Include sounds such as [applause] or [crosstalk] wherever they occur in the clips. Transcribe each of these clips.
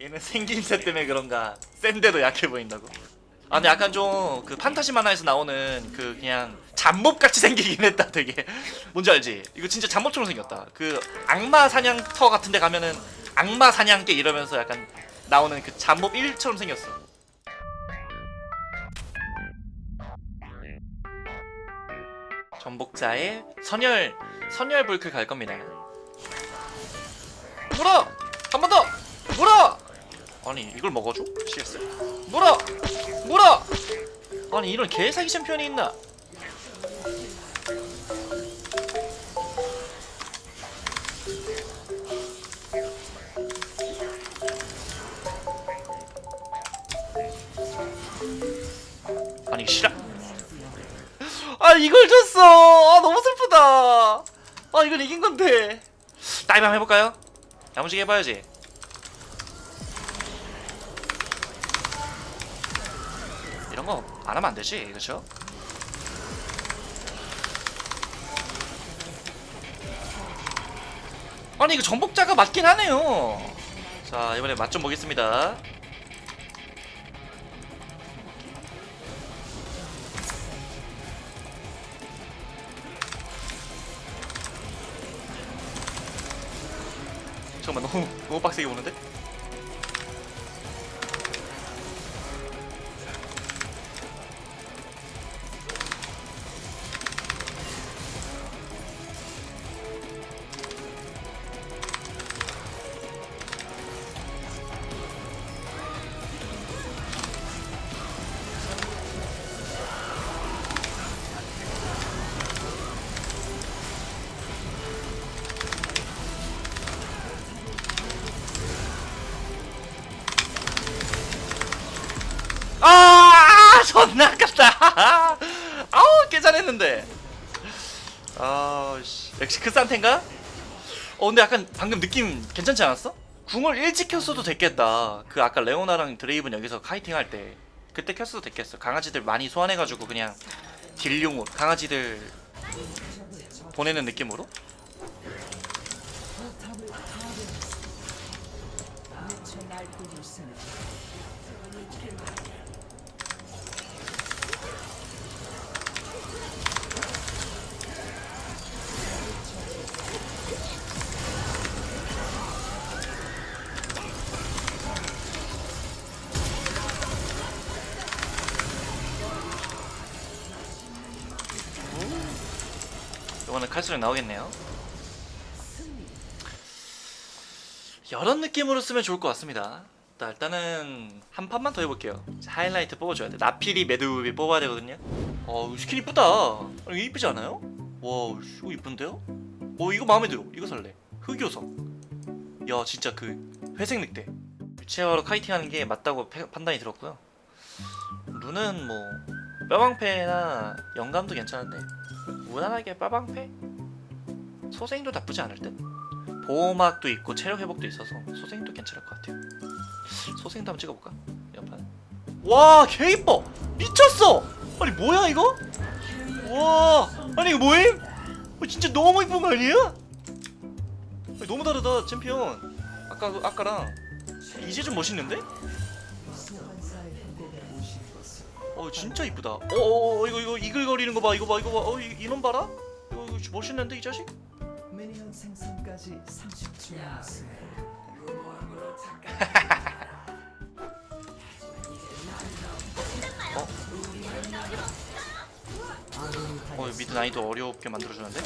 얘는 생김새 때문에 그런가 센데도 약해 보인다고. 아 근데 약간 좀 그 판타지 만화에서 나오는 그 그냥 잡몹 같이 [laughs] 생기긴 했다 되게 뭔지 알지? 이거 진짜 잡몹처럼 생겼다. 그 악마 사냥터 같은 데 가면은 악마 사냥개 이러면서 약간 나오는 그 잡몹 1처럼 생겼어. 전복자의 선열 선열 불크 갈 겁니다. 물어 한 번 더 물어 아니 이걸 먹어줘? CS 물어! 물어! 아니 이런 개사기 챔피언이 있나? 아니 싫어. 아 이걸 줬어! 아 너무 슬프다. 아 이걸 이긴 건데. 한번 해볼까요? 야무지게 해봐야지 거 안 하면 안 되지 그쵸? 아니 이거 전복자가 맞긴 하네요 자 이번에 맛 좀 보겠습니다 잠깐만 너무 너무 빡세게 보는데? 아 존나 아깝다. [laughs] 아우 꽤 잘했는데. 아씨. 역시 그 산텐가? 어 근데 약간 방금 느낌 괜찮지 않았어? 궁을 일찍 켰어도 됐겠다. 그 아까 레오나랑 드레이븐 여기서 카이팅 할 때 그때 켰어도 됐겠어. 강아지들 많이 소환해가지고 그냥 딜용으로 강아지들 보내는 느낌으로 칼수록 나오겠네요. 이런 느낌으로 쓰면 좋을 것 같습니다. 자, 일단은 한 판만 더 해볼게요. 자, 하이라이트 뽑아줘야 돼. 나필이 매드우비 뽑아야 되거든요. 어, 스킨 이쁘다. 아니, 이거 이쁘지 않아요? 와, 이거 이쁜데요? 어, 이거 마음에 들어. 이거 살래. 흑요석. 야, 진짜 그 회색 늑대. 유채화로 카이팅하는 게 맞다고 패- 판단이 들었고요. 룬은 뭐 뼈방패나 영감도 괜찮은데 무난하게 빠방패? 소생도 나쁘지 않을 듯? 보호막도 있고 체력 회복도 있어서 소생도 괜찮을 것 같아요 소생도 한번 찍어볼까? 옆판 와 개 이뻐! 미쳤어! 아니 뭐야 이거? 와 아니 이거 뭐임? 어, 진짜 너무 이쁜 거 아니야? 아니, 너무 다르다 챔피언 아까 아까랑 이제 좀 멋있는데? 어 진짜 이쁘다. 어, 어, 어 이거 이거 이글거리는 거 봐. 이거 봐. 이거 봐. 어 이, 이놈 봐라. 이거 이거 멋있는데 이 자식? 생성까지 30초 남았습니다. 어 이거 미드 난이도 어렵게 만들어 주는데?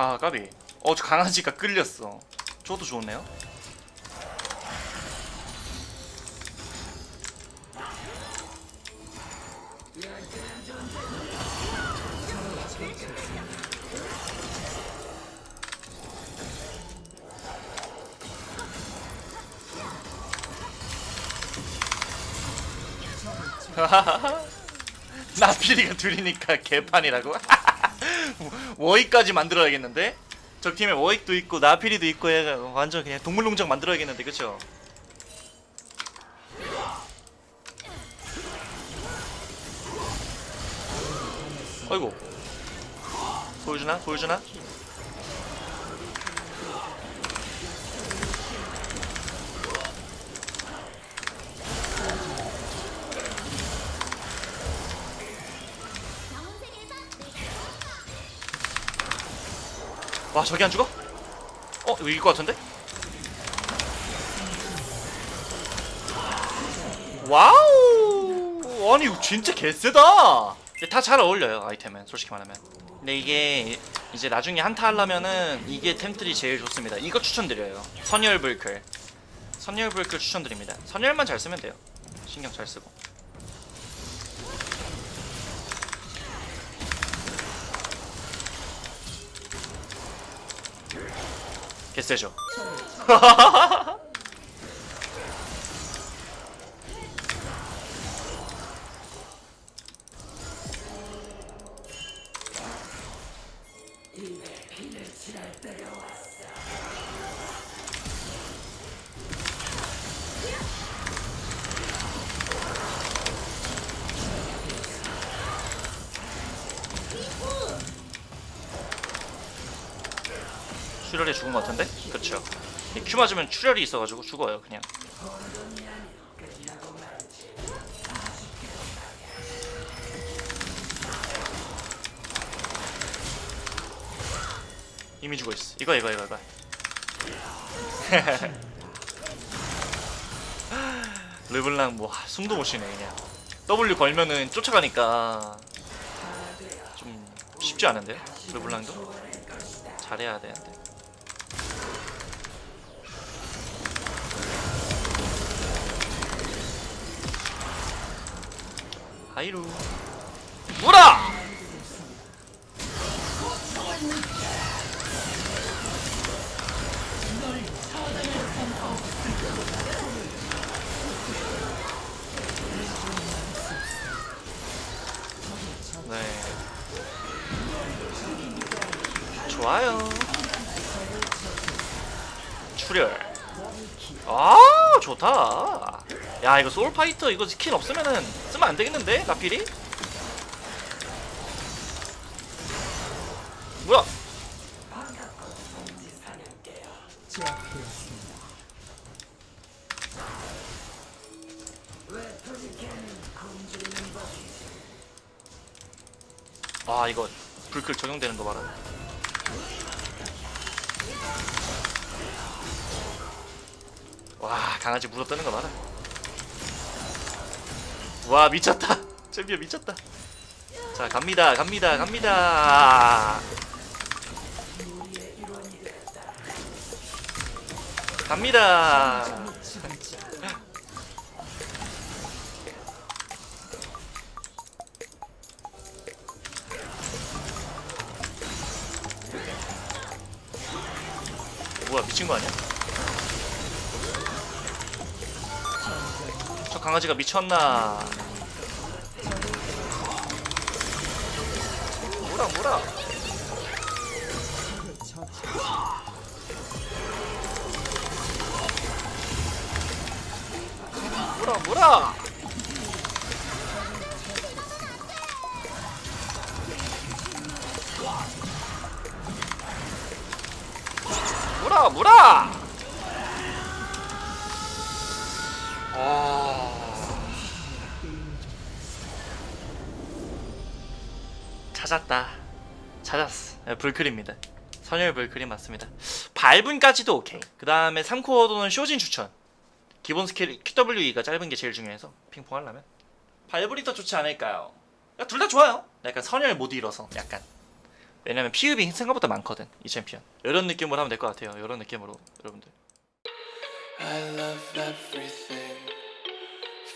아 까비. 어 저 강아지가 끌렸어. 저도 좋네요? 나필이가 둘이니까 개판이라고? [laughs] 워익까지 만들어야겠는데? 적 팀에 워익도 있고 나피리도 있고 해가 완전 그냥 동물농장 만들어야겠는데 그쵸? 아이고 보여주나? 보여주나? 와 저기 안 죽어? 어 이거 이길 것 같은데? 와우! 아니 진짜 개쎄다! 다 잘 어울려요 아이템은 솔직히 말하면. 근데 이게 이제 나중에 한타 하려면은 이게 템들이 제일 좋습니다. 이거 추천드려요. 선열 불클. 선열 불클 추천드립니다. 선열만 잘 쓰면 돼요. 신경 잘 쓰고 개쎄죠 출혈이 죽은 것 같은데? 그쵸. 이큐 맞으면 출혈이 있어가지고 죽어요 그냥. 이미 죽어 있어. 이거 이거 이거 이거. [laughs] 르블랑 뭐 하, 숨도 못 쉬네 그냥. W 걸면은 쫓아가니까 좀 쉽지 않은데 르블랑도? 잘해야 되는데 하이루. 무라 네. 좋아요. 출혈. 아 좋다. 야 이거 소울파이터 이거 스킨 없으면은 쓰면 안 되겠는데 나필이? 뭐야. 아 이거 불클 적용되는 거 봐라. 와 강아지 물어 뜨는 거 봐라 와 미쳤다 [laughs] 챔피언 미쳤다 자 갑니다 갑니다 갑니다 갑니다 [laughs] 뭐야 미친 거 아니야? 저 강아지가 미쳤나? 뭐라 뭐라? 뭐라 뭐라? 뭐라 뭐라? 찾았다. 찾았어. 네, 불클입니다. 선열 불클이 맞습니다. 밟은까지도 오케이. 그 다음에 3코어도는 쇼진 추천. 기본 스킬 QWE가 짧은 게 제일 중요해서 핑퐁 하려면. 발불이 더 좋지 않을까요? 둘 다 좋아요. 약간 선열 모드이라서 약간. 왜냐면 피읍이 생각보다 많거든 이 챔피언. 이런 느낌으로 하면 될 것 같아요. 이런 느낌으로 여러분들.